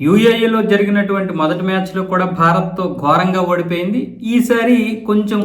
యూఏఈలో జరిగినటువంటి మొదటి మ్యాచ్లో కూడా భారత్తో ఘోరంగా ఓడిపోయింది. ఈసారి కొంచెం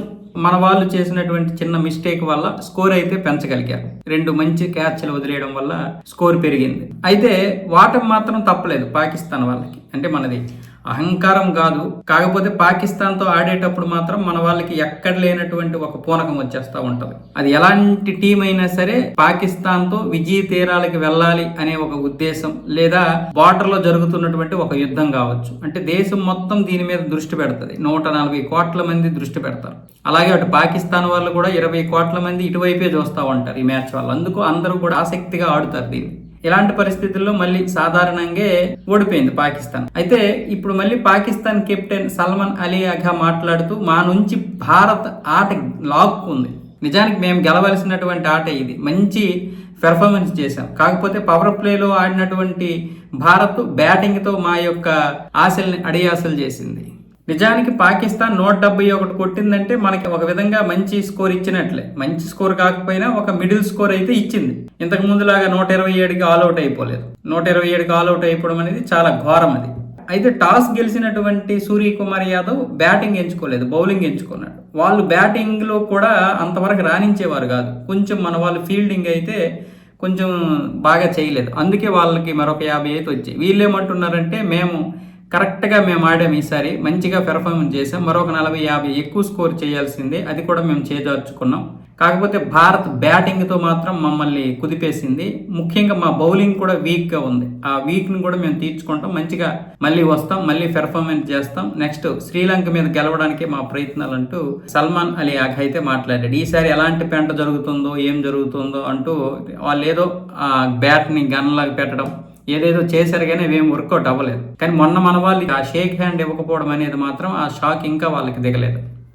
మన వాళ్ళు చేసినటువంటి చిన్న మిస్టేక్ వల్ల స్కోర్ అయితే పెంచగలిగారు. రెండు మంచి క్యాచ్లు వదిలేయడం వల్ల స్కోర్ పెరిగింది. అయితే వాటం మాత్రం తప్పలేదు పాకిస్తాన్ వాళ్ళకి. అంటే మనది. అహంకారం కాదు. కాకపోతే పాకిస్తాన్తో ఆడేటప్పుడు మాత్రం మన వాళ్ళకి ఎక్కడ లేనటువంటి ఒక పూనకం వచ్చేస్తూ ఉంటుంది. అది ఎలాంటి టీం అయినా సరే పాకిస్తాన్తో విజయ తీరాలకి వెళ్ళాలి అనే ఒక ఉద్దేశం లేదా బార్డర్లో జరుగుతున్నటువంటి ఒక యుద్ధం కావచ్చు. అంటే దేశం మొత్తం దీని మీద దృష్టి పెడుతుంది. నూట నలభై కోట్ల మంది దృష్టి పెడతారు. అలాగే అటు పాకిస్తాన్ వాళ్ళు కూడా ఇరవై కోట్ల మంది ఇటువైపే చూస్తూ ఉంటారు ఈ మ్యాచ్ వాళ్ళు. అందుకు అందరూ కూడా ఆసక్తిగా ఆడుతారు దీన్ని. ఇలాంటి పరిస్థితుల్లో మళ్ళీ సాధారణంగా ఓడిపోయింది పాకిస్తాన్. అయితే ఇప్పుడు మళ్ళీ పాకిస్తాన్ కెప్టెన్ సల్మాన్ అలీ అఘా మాట్లాడుతూ మా నుంచి భారత్ ఆట లాక్కుంది. నిజానికి మేము గెలవలసినటువంటి ఆట ఇది. మంచి పెర్ఫార్మెన్స్ చేశాం. కాకపోతే పవర్ ప్లేలో ఆడినటువంటి భారత్ బ్యాటింగ్తో మా యొక్క ఆశల్ని అడియాసలు చేసింది. నిజానికి పాకిస్తాన్ నూట డెబ్బై ఒకటి కొట్టిందంటే మనకి ఒక విధంగా మంచి స్కోర్ ఇచ్చినట్లే. మంచి స్కోర్ కాకపోయినా ఒక మిడిల్ స్కోర్ అయితే ఇచ్చింది. ఇంతకు ముందులాగా నూట ఇరవై ఏడుకి ఆల్అౌట్ అయిపోలేదు. నూట ఇరవై ఏడుకి ఆల్అౌట్ అయిపోవడం అనేది చాలా ఘోరం అది. అయితే టాస్ గెలిచినటువంటి సూర్యకుమార్ యాదవ్ బ్యాటింగ్ ఎంచుకోలేదు బౌలింగ్ ఎంచుకున్నాడు. వాళ్ళు బ్యాటింగ్లో కూడా అంతవరకు రాణించేవారు కాదు. కొంచెం మన వాళ్ళు ఫీల్డింగ్ అయితే కొంచెం బాగా చేయలేదు. అందుకే వాళ్ళకి మరొక యాభై అయితే వచ్చాయి. వీళ్ళు ఏమంటున్నారంటే మేము కరెక్ట్గా మేము ఆడాము ఈసారి మంచిగా పెర్ఫార్మెన్స్ చేసాం మరొక నలభై యాభై ఎక్కువ స్కోర్ చేయాల్సిందే. అది కూడా మేము చేదార్చుకున్నాం కాకపోతే భారత్ బ్యాటింగ్తో మాత్రం మమ్మల్ని కుదిపేసింది. ముఖ్యంగా మా బౌలింగ్ కూడా వీక్గా ఉంది. ఆ వీక్ని కూడా మేము తీర్చుకుంటాం. మంచిగా మళ్ళీ వస్తాం మళ్ళీ పెర్ఫార్మెన్స్ చేస్తాం. నెక్స్ట్ శ్రీలంక మీద గెలవడానికి మా ప్రయత్నాలు అంటూ సల్మాన్ అలీ ఆగ్ అయితే మాట్లాడాడు. ఈసారి ఎలాంటి పెంట జరుగుతుందో ఏం జరుగుతుందో అంటూ వాళ్ళు ఏదో ఆ బ్యాట్ని గన్లాగా పెట్టడం ఏదేదో చేశారు కానీ అవేం వర్కౌట్ అవ్వలేదు. కానీ మొన్న మన వాళ్ళకి ఆ షేక్ హ్యాండ్ ఇవ్వకపోవడం అనేది మాత్రం ఆ షాక్ ఇంకా వాళ్ళకి దిగలేదు.